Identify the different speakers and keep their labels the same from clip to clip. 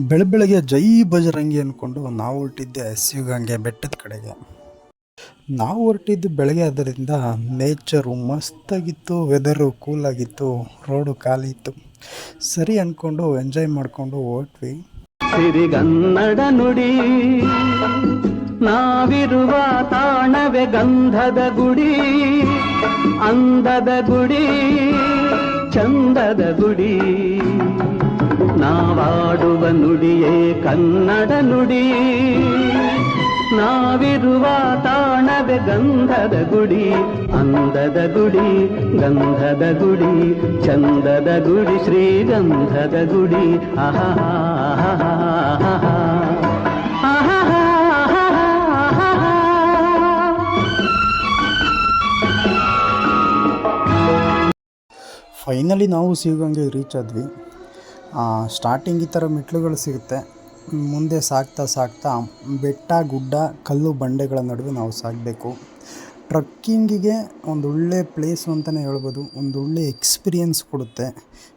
Speaker 1: ಬೆಳ ಬೆಳಗ್ಗೆ ಜೈ ಬಜರಂಗಿ ಅಂದ್ಕೊಂಡು ನಾವು ಹೊರಟಿದ್ದೆ ಶಿವಗಂಗೆ ಬೆಟ್ಟದ ಕಡೆಗೆ. ನಾವು ಹೊರಟಿದ್ದು ಬೆಳಗ್ಗೆ ಆದ್ದರಿಂದ ನೇಚರು ಮಸ್ತಾಗಿತ್ತು ವೆದರು ಕೂಲಾಗಿತ್ತು ರೋಡು ಖಾಲಿ ಇತ್ತು ಸರಿ ಅಂದ್ಕೊಂಡು ಎಂಜಾಯ್ ಮಾಡಿಕೊಂಡು ಹೊರಟ್ವಿ.
Speaker 2: ಸಿರಿಗನ್ನಡ ನುಡಿ, ನಾವಿರುವ ತಾಣವೇ ಗಂಧದ ಗುಡಿ, ಅಂದದ ಗುಡಿ, ಚಂದದ ಗುಡಿ. ನಾವಾಡುವ ನುಡಿಯೇ ಕನ್ನಡ ನುಡಿ. ನಾವಿರುವ ತಾಣದ ಗಂಧದ ಗುಡಿ, ಅಂದದ ಗುಡಿ, ಗಂಧದ ಗುಡಿ, ಚಂದದ ಗುಡಿ, ಶ್ರೀಗಂಧದ ಗುಡಿ. ಆಹಾ
Speaker 1: ಫೈನಲಿ ನಾವು ಸಿಗಂಗೆ ರೀಚ್ ಆದ್ವಿ. ಸ್ಟಾರ್ಟಿಂಗ್ ಈ ಥರ ಮೆಟ್ಲುಗಳು ಸಿಗುತ್ತೆ. ಮುಂದೆ ಸಾಗ್ತಾ ಸಾಗ್ತಾ ಬೆಟ್ಟ, ಗುಡ್ಡ, ಕಲ್ಲು ಬಂಡೆಗಳ ನಡುವೆ ನಾವು ಸಾಗಬೇಕು ಟ್ರಕ್ಕಿಂಗಿಗೆ ಒಂದು ಒಳ್ಳೆ ಪ್ಲೇಸು ಅಂತಲೇ ಹೇಳ್ಬೋದು. ಒಂದು ಒಳ್ಳೆ ಎಕ್ಸ್ಪೀರಿಯನ್ಸ್ ಕೊಡುತ್ತೆ.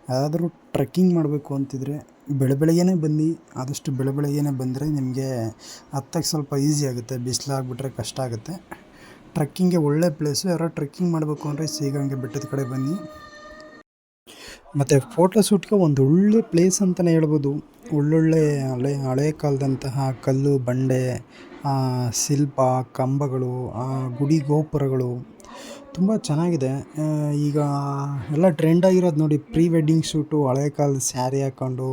Speaker 1: ಯಾರಾದರೂ ಟ್ರಕ್ಕಿಂಗ್ ಮಾಡಬೇಕು ಅಂತಿದ್ರೆ ಬೆಳ ಬೆಳಗ್ಗೆನೇ ಬನ್ನಿ. ಆದಷ್ಟು ಬೆಳ ಬೆಳಗ್ಗೆನೇ ಬಂದರೆ ನಿಮಗೆ ಹತ್ತಕ್ಕೆ ಸ್ವಲ್ಪ ಈಸಿ ಆಗುತ್ತೆ. ಬಿಸಿಲಾಗ್ಬಿಟ್ರೆ ಕಷ್ಟ ಆಗುತ್ತೆ. ಟ್ರಕ್ಕಿಂಗ್ಗೆ ಒಳ್ಳೆ ಪ್ಲೇಸು ಯಾರೋ ಟ್ರೆಕ್ಕಿಂಗ್ ಮಾಡಬೇಕು ಅಂದರೆ ಸೀಗಂಗೆ ಬೆಟ್ಟದ ಕಡೆ ಬನ್ನಿ. ಮತ್ತು ಫೋಟೋ ಶೂಟ್ಗೆ ಒಂದು ಒಳ್ಳೆ ಪ್ಲೇಸ್ ಅಂತಲೇ ಹೇಳ್ಬೋದು. ಒಳ್ಳೊಳ್ಳೆ ಹಳೆ ಹಳೆ ಕಾಲದಂತಹ ಕಲ್ಲು, ಬಂಡೆ ಶಿಲ್ಪ, ಕಂಬಗಳು ಗುಡಿ ಗೋಪುರಗಳು ತುಂಬ ಚೆನ್ನಾಗಿದೆ. ಈಗ ಎಲ್ಲ ಟ್ರೆಂಡ್ ಆಗಿರೋದು ನೋಡಿ ಪ್ರೀ ವೆಡ್ಡಿಂಗ್ ಶೂಟು ಹಳೆ ಕಾಲದ ಸ್ಯಾರಿ ಹಾಕ್ಕೊಂಡು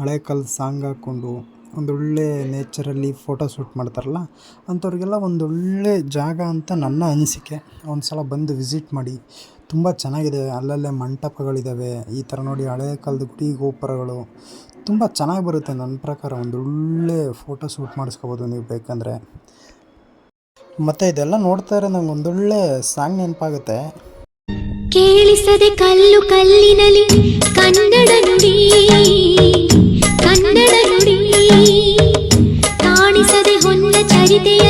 Speaker 1: ಹಳೆ ಕಾಲದ ಸಾಂಗ್ ಹಾಕ್ಕೊಂಡು ಒಂದೊಳ್ಳೆ ನೇಚರಲ್ಲಿ ಫೋಟೋ ಶೂಟ್ ಮಾಡ್ತಾರಲ್ಲ, ಅಂಥವ್ರಿಗೆಲ್ಲ ಒಂದೊಳ್ಳೆ ಜಾಗ ಅಂತ ನನ್ನ ಅನಿಸಿಕೆ. ಒಂದು ಸಲ ಬಂದು ವಿಸಿಟ್ ಮಾಡಿ. ತುಂಬ ಚೆನ್ನಾಗಿದೆ. ಅಲ್ಲಲ್ಲೇ ಮಂಟಪಗಳಿದ್ದಾವೆ ಈ ಥರ ನೋಡಿ ಹಳೆ ಕಾಲದ ಗುಡಿ ಗೋಪುರಗಳು. ತುಂಬ ಚೆನ್ನಾಗಿ ಬರುತ್ತೆ ನನ್ನ ಪ್ರಕಾರ. ಒಂದು ಒಳ್ಳೆ ಫೋಟೋ ಶೂಟ್ ಮಾಡಿಸ್ಕೋಬೋದು ನೀವು ಬೇಕಂದರೆ. ಮತ್ತು ಇದೆಲ್ಲ ನೋಡ್ತಾ ಇರೋ ನಂಗೆ ಒಂದೊಳ್ಳೆ ಸಾಂಗ್ ನೆನಪಾಗುತ್ತೆ.
Speaker 3: ಕೇಳಿಸದೆ ಕಲ್ಲು ಕಲ್ಲಿನಲ್ಲಿ ಕನ್ನಡ ನುಡಿ, ಕನ್ನಡ ಹೊನ್ನ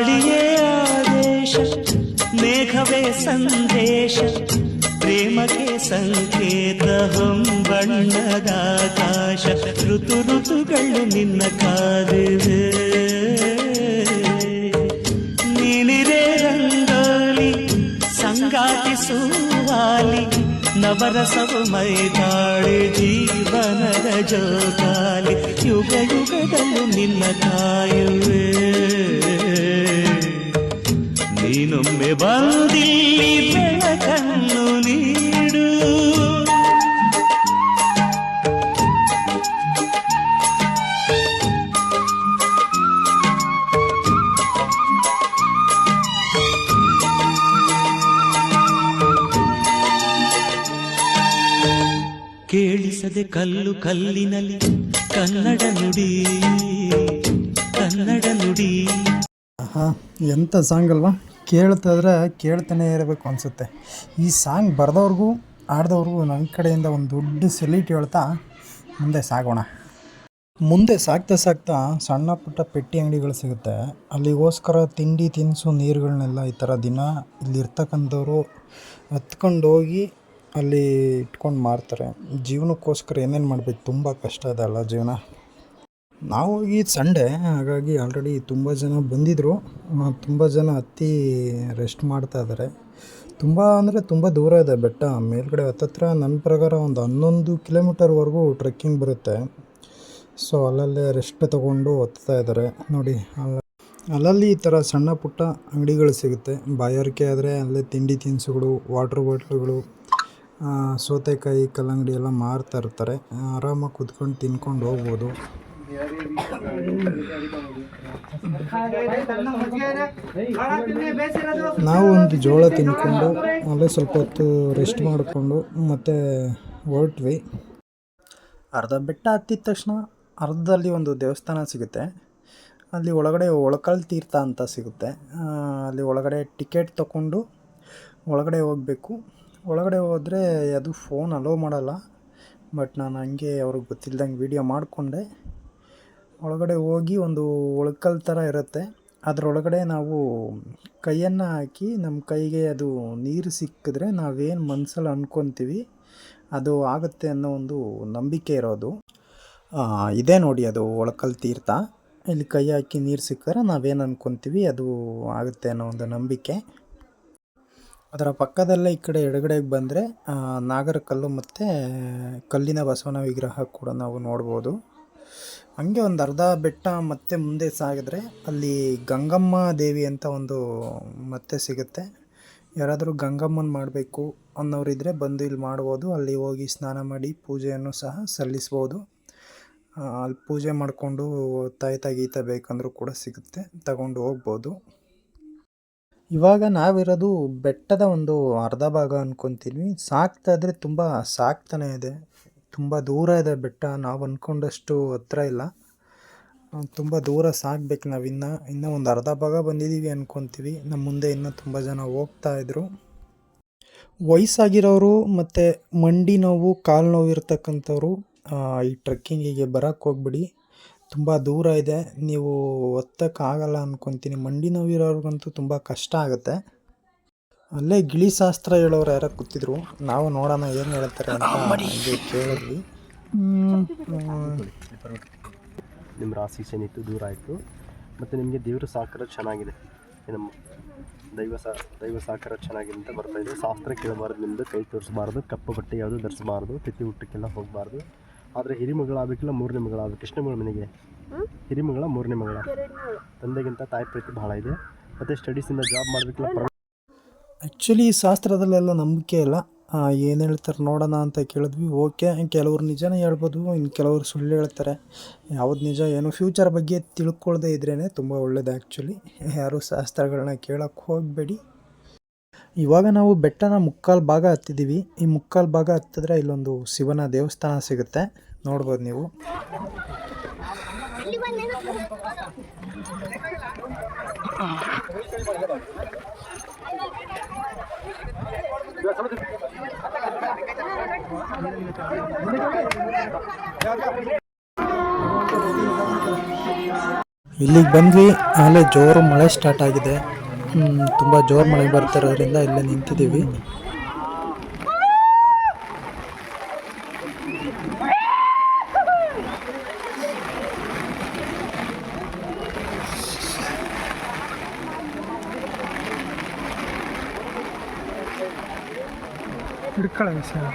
Speaker 2: ಗಾಳಿಯೇ ಆದೇಶ, ಮೇಘವೇ ಸಂದೇಶ, ಪ್ರೇಮಕ್ಕೆ ಸಂಕೇತ ಬಣ್ಣದ ಆಕಾಶ, ಋತು ಋತುಗಳು ನಿನ್ನ ಕಾದಿವೆ ನೀನಿರೇ ರಂಗೋಲಿ ಸಂಗಾತಿ ಸುವಾಲಿ ನವರಸವು ಮೈದಾಳಿ ಜೀವನದ ಜೋಕಾಲಿ ಯುಗ ಯುಗದಲ್ಲೂ ನಿನ್ನ ಕಾಯುವೆ ನೀನೊಮ್ಮೆ ಬಂದಿಲ್ಲಿ ಬೆಳಕನ್ನು ನೀಡು ಕೇಳಿಸದೆ ಕಲ್ಲು ಕಲ್ಲಿನಲ್ಲಿ ಕನ್ನಡ ನುಡಿ ಕನ್ನಡ ನುಡಿ.
Speaker 1: ಎಂಥ ಸಾಂಗ್ ಅಲ್ವಾ? ಕೇಳ್ತಾ ಇದ್ರೆ ಕೇಳ್ತಾನೆ ಇರಬೇಕು ಅನಿಸುತ್ತೆ. ಈ ಸಾಂಗ್ ಬರೆದವ್ರಿಗೂ ಆಡ್ದವ್ರಿಗೂ ನನ್ನ ಕಡೆಯಿಂದ ಒಂದು ದೊಡ್ಡ ಸೆಲ್ಯೂಟ್ ಹೇಳ್ತಾ ಮುಂದೆ ಸಾಗೋಣ. ಮುಂದೆ ಸಾಗ್ತಾ ಸಾಗ್ತಾ ಸಣ್ಣ ಪುಟ್ಟ ಪೆಟ್ಟಿ ಅಂಗಡಿಗಳು ಸಿಗುತ್ತೆ. ಅಲ್ಲಿಗೋಸ್ಕರ ತಿಂಡಿ ತಿನಿಸು ನೀರುಗಳನ್ನೆಲ್ಲ ಈ ಥರ ದಿನ ಇಲ್ಲಿರ್ತಕ್ಕಂಥವ್ರು ಹತ್ಕೊಂಡು ಹೋಗಿ ಅಲ್ಲಿ ಇಟ್ಕೊಂಡು ಮಾರ್ತಾರೆ. ಜೀವನಕ್ಕೋಸ್ಕರ ಏನೇನು ಮಾಡಬೇಕು? ತುಂಬ ಕಷ್ಟ ಇದೆ ಅಲ್ಲ ಜೀವನ. ನಾವು ಹೋಗಿ ಸಂಡೇ, ಹಾಗಾಗಿ ಆಲ್ರೆಡಿ ತುಂಬ ಜನ ಬಂದಿದ್ದರು ತುಂಬ ಜನ ಹತ್ತಿ ರೆಸ್ಟ್ ಮಾಡ್ತಾ ಇದ್ದಾರೆ ತುಂಬ ಅಂದರೆ ತುಂಬ ದೂರ ಇದೆ ಬೆಟ್ಟ. ಮೇಲ್ಗಡೆ ಹತ್ತತ್ರ ನನ್ನ ಪ್ರಕಾರ ಒಂದು ಹನ್ನೊಂದು ಕಿಲೋಮೀಟರ್ವರೆಗೂ ಟ್ರೆಕ್ಕಿಂಗ್ ಬರುತ್ತೆ. ಸೊ ಅಲ್ಲಲ್ಲೇ ರೆಸ್ಟ್ ತೊಗೊಂಡು ಹತ್ತಾ ಇದ್ದಾರೆ ನೋಡಿ, ಅಲ್ಲ, ಅಲ್ಲಲ್ಲಿ ಈ ಥರ ಸಣ್ಣ ಪುಟ್ಟ ಅಂಗಡಿಗಳು ಸಿಗುತ್ತೆ. ಬಾಯಾರಿಕೆ ಆದರೆ ಅಲ್ಲೇ ತಿಂಡಿ ತಿನಿಸುಗಳು ವಾಟ್ರ್ ಬಾಟ್ಲುಗಳು ಸೌತೆಕಾಯಿ, ಕಲ್ಲಂಗಡಿ ಎಲ್ಲ ಮಾರ್ತಾ ಇರ್ತಾರೆ. ಆರಾಮಾಗಿ ಕುತ್ಕೊಂಡು ತಿನ್ಕೊಂಡು ಹೋಗ್ಬೋದು. ನಾವು ಒಂದು ಜೋಳ ತಿನ್ಕೊಂಡು ಅಲ್ಲೇ ಸ್ವಲ್ಪ ಹೊತ್ತು ರೆಸ್ಟ್ ಮಾಡಿಕೊಂಡು, ಮತ್ತೆ ಹೊರಟ್ವಿ. ಅರ್ಧ ಬೆಟ್ಟ ಹತ್ತಿದ ತಕ್ಷಣ ಅರ್ಧದಲ್ಲಿ ಒಂದು ದೇವಸ್ಥಾನ ಸಿಗುತ್ತೆ. ಅಲ್ಲಿ ಒಳಗಡೆ ಒಳಕಲ್ ತೀರ್ಥ ಅಂತ ಸಿಗುತ್ತೆ. ಅಲ್ಲಿ ಒಳಗಡೆ ಟಿಕೆಟ್ ತಗೊಂಡು ಒಳಗಡೆ ಹೋಗಬೇಕು. ಒಳಗಡೆ ಹೋದರೆ ಅದು ಫೋನ್ ಅಲೋ ಮಾಡಲ್ಲ. ಬಟ್ ನಾನು ಹಂಗೆ ಅವ್ರಿಗೆ ಗೊತ್ತಿಲ್ದಂಗೆ ವೀಡಿಯೋ ಮಾಡಿಕೊಂಡೆ. ಒಳಗಡೆ ಹೋಗಿ ಒಂದು ಒಳಕಲ್ ಥರ ಇರುತ್ತೆ. ಅದರೊಳಗಡೆ ನಾವು ಕೈಯನ್ನು ಹಾಕಿ ನಮ್ಮ ಕೈಗೆ ಅದು ನೀರು ಸಿಕ್ಕಿದ್ರೆ ನಾವೇನು ಮನಸ್ಸಲ್ಲಿ ಅಂದ್ಕೊತೀವಿ ಅದು ಆಗುತ್ತೆ ಅನ್ನೋ ಒಂದು ನಂಬಿಕೆ ಇರೋದು. ಇದೆ ನೋಡಿ ಅದು ಒಳಕಲ್ ತೀರ್ಥ. ಇಲ್ಲಿ ಕೈ ಹಾಕಿ ನೀರು ಸಿಕ್ಕರೆ ನಾವೇನು ಅಂದ್ಕೊತೀವಿ ಅದು ಆಗುತ್ತೆ ಅನ್ನೋ ಒಂದು ನಂಬಿಕೆ. ಅದರ ಪಕ್ಕದಲ್ಲೇ ಈ ಕಡೆ ಎಡಗಡೆಗೆ ಬಂದರೆ ನಾಗರಕಲ್ಲು ಮತ್ತು, ಕಲ್ಲಿನ ಬಸವನ ವಿಗ್ರಹ ಕೂಡ ನಾವು ನೋಡ್ಬೋದು. ಹಂಗೆ ಒಂದು ಅರ್ಧ ಬೆಟ್ಟ ಮತ್ತೆ ಮುಂದೆ ಸಾಗಿದ್ರೆ ಅಲ್ಲಿ ಗಂಗಮ್ಮ ದೇವಿ ಅಂತ ಒಂದು ಮತ್ತೆ ಸಿಗುತ್ತೆ. ಯಾರಾದರೂ ಗಂಗಮ್ಮನ ಮಾಡಬೇಕು ಅನ್ನೋರಿದ್ದರೆ ಬಂದು ಇಲ್ಲಿ ಮಾಡ್ಬೋದು. ಅಲ್ಲಿ ಹೋಗಿ ಸ್ನಾನ ಮಾಡಿ ಪೂಜೆಯನ್ನು ಸಹ ಸಲ್ಲಿಸ್ಬೋದು. ಅಲ್ಲಿ ಪೂಜೆ ಮಾಡಿಕೊಂಡು ತಾಯಿ ಗೀತ ಬೇಕಂದ್ರೂ ಕೂಡ ಸಿಗುತ್ತೆ. ತಗೊಂಡು ಹೋಗ್ಬೋದು. ಇವಾಗ ನಾವಿರೋದು ಬೆಟ್ಟದ ಒಂದು ಅರ್ಧ ಭಾಗ ಅಂದ್ಕೊತೀವಿ ಸಾಕ್ತಾ ಇದ್ರೆ ತುಂಬ ಸಾಕ್ತಾನೆ ಇದೆ. ತುಂಬ ದೂರ ಇದೆ ಬೆಟ್ಟ. ನಾವು ಅಂದ್ಕೊಂಡಷ್ಟು ಹತ್ರ ಇಲ್ಲ. ತುಂಬ ದೂರ ಸಾಕ್ಬೇಕು ನಾವಿನ್ನ ಇನ್ನೂ ಒಂದು ಅರ್ಧ ಭಾಗ ಬಂದಿದ್ದೀವಿ ಅಂದ್ಕೊತೀವಿ ನಮ್ಮ ಮುಂದೆ ಇನ್ನೂ ತುಂಬ ಜನ ಹೋಗ್ತಾ ಇದ್ರು. ವಯಸ್ಸಾಗಿರೋರು ಮತ್ತು ಮಂಡಿ ನೋವು, ಕಾಲು ನೋವು ಇರ್ತಕ್ಕಂಥವ್ರು ಈ ಟ್ರೆಕ್ಕಿಂಗಿಗೆ ಬರೋಕ್ಕೆ ಹೋಗ್ಬಿಡಿ. ತುಂಬ ದೂರ ಇದೆ. ನೀವು ಒತ್ತಕ್ಕಾಗಲ್ಲ ಅನ್ಕೊತೀನಿ. ಮಂಡಿ ನೋವು ಇರೋರಿಗಂತೂ ತುಂಬ ಕಷ್ಟ ಆಗುತ್ತೆ. ಅಲ್ಲೇ ಗಿಳಿಶಾಸ್ತ್ರ ಹೇಳೋರು ಯಾರೋ ಕೂತಿದ್ರು. ನಾವು ನೋಡೋಣ ಏನು ಹೇಳ್ತಾರೆ ಅಂತ ಹಂಗೆ ಕೇಳಿದ್ವಿ.
Speaker 4: ನಿಮ್ಮ ರಾಶಿ ಶನಿತ್ತು ದೂರ ಆಯಿತು. ಮತ್ತು ನಿಮಗೆ ದೇವರು ಸಾಕಾರ ಚೆನ್ನಾಗಿದೆ. ನಮ್ಮ ದೈವ ಸಾ ದೈವ ಸಾಕಾರ ಚೆನ್ನಾಗಿದೆ ಅಂತ ಬರ್ತಾ ಇದೆ. ಶಾಸ್ತ್ರ ಕೇಳಬಾರ್ದು ನಿಮ್ಮದು ಕೈ ತೋರಿಸಬಾರ್ದು ಕಪ್ಪು ಬಟ್ಟೆ ಯಾವುದು ಧರಿಸಬಾರ್ದು ತಿಥಿ ಹುಟ್ಟಕ್ಕೆಲ್ಲ ಹೋಗಬಾರ್ದು. ಆದರೆ ಹಿರಿಮಗಳಾಗಬೇಕಿಲ್ಲ ಮೂರನೇ ಮಗಳಾಗಬೇಕು ಎಷ್ಟನೇ ಮಗಳ ಮನೆಗೆ? ಹಿರಿಮಗಳ ಮೂರನೇ ಮಗಳ? ತಂದೆಗಿಂತ ತಾಯಿ ಪ್ರೀತಿ ಭಾಳ ಇದೆ. ಮತ್ತು ಸ್ಟಡೀಸಿಂದ ಜಾಬ್ ಮಾಡಬೇಕಿಲ್ಲ
Speaker 1: ಆ್ಯಕ್ಚುಲಿ ಶಾಸ್ತ್ರದಲ್ಲೆಲ್ಲ ನಂಬಿಕೆ ಇಲ್ಲ. ಏನು ಹೇಳ್ತಾರೆ ನೋಡೋಣ ಅಂತ ಕೇಳಿದ್ವಿ. ಓಕೆ ಕೆಲವ್ರು ನಿಜನೇ ಹೇಳ್ಬೋದು ಇನ್ನು ಕೆಲವರು ಸುಳ್ಳು ಹೇಳ್ತಾರೆ. ಯಾವ್ದು ನಿಜ ಏನು? ಫ್ಯೂಚರ್ ಬಗ್ಗೆ ತಿಳ್ಕೊಳ್ದೇ ಇದ್ರೇ ತುಂಬ ಒಳ್ಳೇದು ಆ್ಯಕ್ಚುಲಿ ಯಾರು ಶಾಸ್ತ್ರಗಳನ್ನ ಕೇಳೋಕ್ಕೆ ಹೋಗಬೇಡಿ. ಇವಾಗ ನಾವು ಬೆಟ್ಟನ ಮುಕ್ಕಾಲು ಭಾಗ ಹತ್ತಿದ್ದೀವಿ ಈ ಮುಕ್ಕಾಲು ಭಾಗ ಹತ್ತಿದ್ರೆ ಇಲ್ಲೊಂದು ಶಿವನ ದೇವಸ್ಥಾನ ಸಿಗುತ್ತೆ. ನೋಡ್ಬೋದು ನೀವು. ಇಲ್ಲಿಗೆ ಬಂದ್ವಿ, ಆಮೇಲೆ ಜೋರು ಮಳೆ ಸ್ಟಾರ್ಟ್ ಆಗಿದೆ. ತುಂಬ ಜೋರು ಮಳೆ ಬರ್ತಿರೋದ್ರಿಂದ ಇಲ್ಲೇ ನಿಂತಿದ್ದೀವಿ. ಹಿಡ್ಕೊಳ್ಳಿ ಸರ್.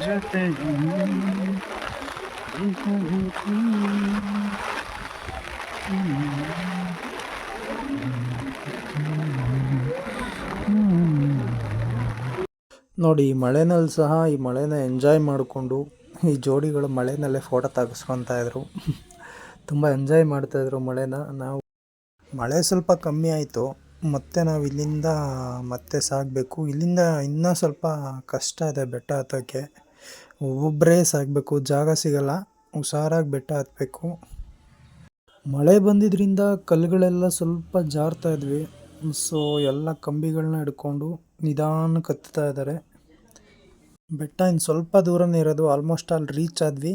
Speaker 1: já tem Então, ನೋಡಿ, ಈ ಮಳೆನಲ್ಲಿ ಸಹ ಈ ಮಳೆನ ಎಂಜಾಯ್ ಮಾಡಿಕೊಂಡು ಈ ಜೋಡಿಗಳು ಮಳೆನಲ್ಲೇ ಫೋಟೋ ತೆಗೆಸ್ಕೊತಾ ಇದ್ರು. ತುಂಬ ಎಂಜಾಯ್ ಮಾಡ್ತಾಯಿದ್ರು ಮಳೆನ. ನಾವು ಮಳೆ ಸ್ವಲ್ಪ ಕಮ್ಮಿ ಆಯಿತು. ಮತ್ತೆ ನಾವು ಇಲ್ಲಿಂದ ಮತ್ತೆ ಸಾಗಬೇಕು. ಇಲ್ಲಿಂದ ಇನ್ನೂ ಸ್ವಲ್ಪ ಕಷ್ಟ ಇದೆ ಬೆಟ್ಟ ಹತ್ತೋಕ್ಕೆ ಒಬ್ಬೊಬ್ಬರೇ ಸಾಗಬೇಕು. ಜಾಗ ಸಿಗಲ್ಲ. ಹುಷಾರಾಗಿ ಬೆಟ್ಟ ಹತ್ತಬೇಕು ಮಳೆ ಬಂದಿದ್ದರಿಂದ ಕಲ್ಲುಗಳೆಲ್ಲ ಸ್ವಲ್ಪ ಜಾರ್ತಾ ಇದ್ವಿ. ಸೊ ಎಲ್ಲ ಕಂಬಿಗಳನ್ನ ಹಿಡ್ಕೊಂಡು ನಿಧಾನ ಕತ್ತಾ ಇದ್ದಾರೆ ಬೆಟ್ಟ ಇನ್ನು ಸ್ವಲ್ಪ ದೂರನೇ ಇರೋದು ಆಲ್ಮೋಸ್ಟ್ ಅಲ್ಲಿ ರೀಚ್ ಆದ್ವಿ.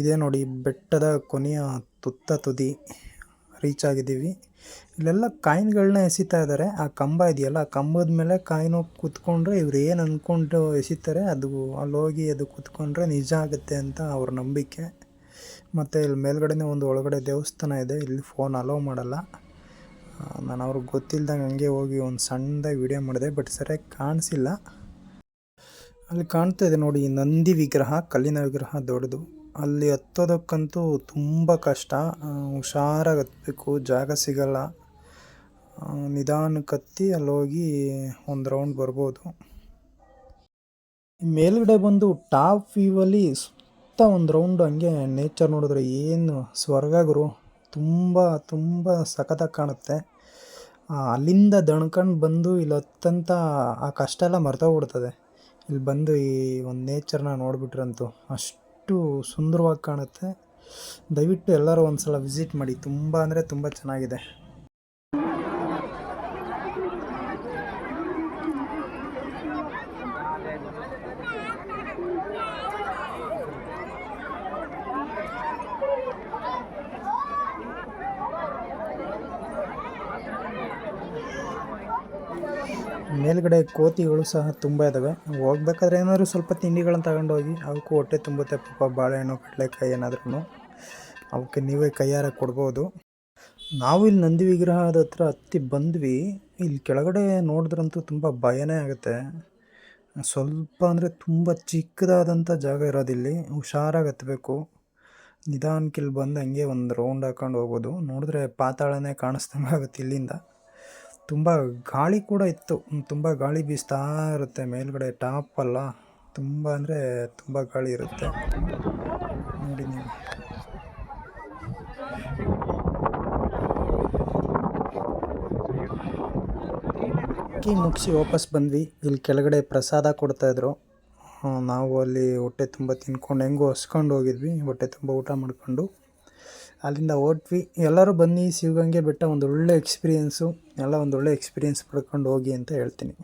Speaker 1: ಇದೇ ನೋಡಿ, ಬೆಟ್ಟದ ಕೊನೆಯ ತುತ್ತ ತುದಿ ರೀಚ್ ಆಗಿದ್ದೀವಿ. ಇಲ್ಲೆಲ್ಲ ಕಾಯಿನ್ಗಳನ್ನ ಎಸಿತಾ ಇದ್ದಾರೆ. ಆ ಕಂಬ ಇದೆಯಲ್ಲ, ಆ ಕಂಬದ ಮೇಲೆ ಕಾಯಿನು ಕೂತ್ಕೊಂಡ್ರೆ ಇವ್ರು ಏನು ಅಂದ್ಕೊಂಡು ಎಸಿತಾರೆ, ಅದು ಅಲ್ಲಿ ಹೋಗಿ ಅದು ಕೂತ್ಕೊಂಡ್ರೆ ನಿಜ ಆಗುತ್ತೆ ಅಂತ ಅವ್ರ ನಂಬಿಕೆ. ಮತ್ತು ಇಲ್ಲಿ ಮೇಲ್ಗಡೆನೇ ಒಂದು ಒಳಗಡೆ ದೇವಸ್ಥಾನ ಇದೆ, ಇಲ್ಲಿ ಫೋನ್ ಅಲೋ ಮಾಡಲ್ಲ. ನಾನು ಅವ್ರಿಗೆ ಗೊತ್ತಿಲ್ದಂಗೆ ಹಂಗೆ ಹೋಗಿ ಒಂದು ಸಣ್ಣದಾಗಿ ವಿಡಿಯೋ ಮಾಡಿದೆ ಬಟ್ ಸರಿಯಾಗಿ ಕಾಣಿಸಿಲ್ಲ. ಅಲ್ಲಿ ಕಾಣ್ತಾ ಇದೆ ನೋಡಿ, ನಂದಿ ವಿಗ್ರಹ, ಕಲ್ಲಿನ ವಿಗ್ರಹ ದೊಡ್ಡದು. ಅಲ್ಲಿ ಹತ್ತೋದಕ್ಕಂತೂ ತುಂಬ ಕಷ್ಟ. ಹುಷಾರಾಗಿ ಹತ್ತಬೇಕು ಜಾಗ ಸಿಗಲ್ಲ. ನಿಧಾನಕ್ಕೆ ಹತ್ತಿ ಅಲ್ಲಿ ಹೋಗಿ ಒಂದು ರೌಂಡ್ ಬರ್ಬೋದು. ಮೇಲ್ಗಡೆ ಬಂದು ಟಾಪ್ ವ್ಯೂವಲ್ಲಿ ಸುತ್ತ ಒಂದು ರೌಂಡ್ ಹಂಗೆ ನೇಚರ್ ನೋಡಿದ್ರೆ ಏನು ಸ್ವರ್ಗ ಗುರು. ತುಂಬ ತುಂಬ ಸಖತ್ತಾಗಿ ಕಾಣುತ್ತೆ. ಅಲ್ಲಿಂದ ದಣ್ಕಂಡು ಬಂದು ಇಲ್ಲಿ ಹತ್ತಂತ ಆ ಕಷ್ಟ ಎಲ್ಲ ಮರ್ತೋಗ್ಬಿಡ್ತದೆ ಇಲ್ಲಿ ಬಂದು ಈ ಒಂದು ನೇಚರ್ನ ನೋಡಿಬಿಟ್ರಂತೂ ಅಷ್ಟು ಸುಂದರವಾಗಿ ಕಾಣುತ್ತೆ. ದಯವಿಟ್ಟು ಎಲ್ಲರೂ ಒಂದು ಸಲ ವಿಸಿಟ್ ಮಾಡಿ. ತುಂಬ ಅಂದರೆ ತುಂಬ ಚೆನ್ನಾಗಿದೆ. ಮೇಲ್ಗಡೆ ಕೋತಿಗಳು ಸಹ ತುಂಬ ಇದ್ದಾವೆ ಹೋಗ್ಬೇಕಾದ್ರೆ ಏನಾದರೂ ಸ್ವಲ್ಪ ತಿಂಡಿಗಳನ್ನು ತಗೊಂಡು ಹೋಗಿ ಅವಕ್ಕೂ ಹೊಟ್ಟೆ ತುಂಬುತ್ತೆ. ಪಾಪ ಬಾಳೆಹಣ್ಣು, ಕಡಲೆಕಾಯಿ ಏನಾದ್ರೂ ಅವಕ್ಕೆ ನೀವೇ ಕೈಯಾರ ಕೊಡ್ಬೋದು. ನಾವು ಇಲ್ಲಿ ನಂದಿ ವಿಗ್ರಹದ ಹತ್ರ ಹತ್ತಿ ಬಂದ್ವಿ. ಇಲ್ಲಿ ಕೆಳಗಡೆ ನೋಡಿದ್ರಂತೂ ತುಂಬ ಭಯನೇ ಆಗುತ್ತೆ. ಸ್ವಲ್ಪ ಅಂದರೆ ತುಂಬ ಚಿಕ್ಕದಾದಂಥ ಜಾಗ ಇರೋದಿಲ್ಲಿ ಹುಷಾರಾಗಿ ಹತ್ತಬೇಕು ನಿಧಾನಕ್ಕೆ ಇಲ್ಲಿ ಬಂದು ಹಂಗೆ ಒಂದು ರೌಂಡ್ ಹಾಕೊಂಡು ಹೋಗ್ಬೋದು. ನೋಡಿದ್ರೆ ಪಾತಾಳನೇ ಕಾಣಿಸ್ದಂಗೆ ಆಗುತ್ತೆ ಇಲ್ಲಿಂದ. ತುಂಬ ಗಾಳಿ ಕೂಡ ಇತ್ತು. ತುಂಬ ಗಾಳಿ ಬೀಸ್ತಾ ಇರುತ್ತೆ ಮೇಲ್ಗಡೆ ಟಾಪ್ ಅಲ್ಲ. ತುಂಬ ಅಂದರೆ ತುಂಬ ಗಾಳಿ ಇರುತ್ತೆ. ನೋಡಿ ನೀವು. ಅಕ್ಕಿ ಮುಗಿಸಿ ವಾಪಸ್ ಬಂದ್ವಿ. ಇಲ್ಲಿ ಕೆಳಗಡೆ ಪ್ರಸಾದ ಕೊಡ್ತಾಯಿದ್ರು ನಾವು ಅಲ್ಲಿ ಹೊಟ್ಟೆ ತುಂಬ ತಿನ್ಕೊಂಡು ಹೆಂಗೋ ಹಸ್ಕೊಂಡು ಹೋಗಿದ್ವಿ. ಹೊಟ್ಟೆ ತುಂಬ ಊಟ ಮಾಡ್ಕೊಂಡು. ಅಲ್ಲಿಂದ ಹೊರಟ್ವಿ. ಎಲ್ಲರೂ ಬನ್ನಿ, ಶಿವಗಂಗೆ ಬೆಟ್ಟ ಒಂದು ಒಳ್ಳೆ ಎಕ್ಸ್ಪೀರಿಯೆನ್ಸು ಎಲ್ಲ ಒಂದು ಒಳ್ಳೆ ಎಕ್ಸ್ಪೀರಿಯೆನ್ಸ್ ಪಡ್ಕೊಂಡು ಹೋಗಿ ಅಂತ ಹೇಳ್ತೀನಿ.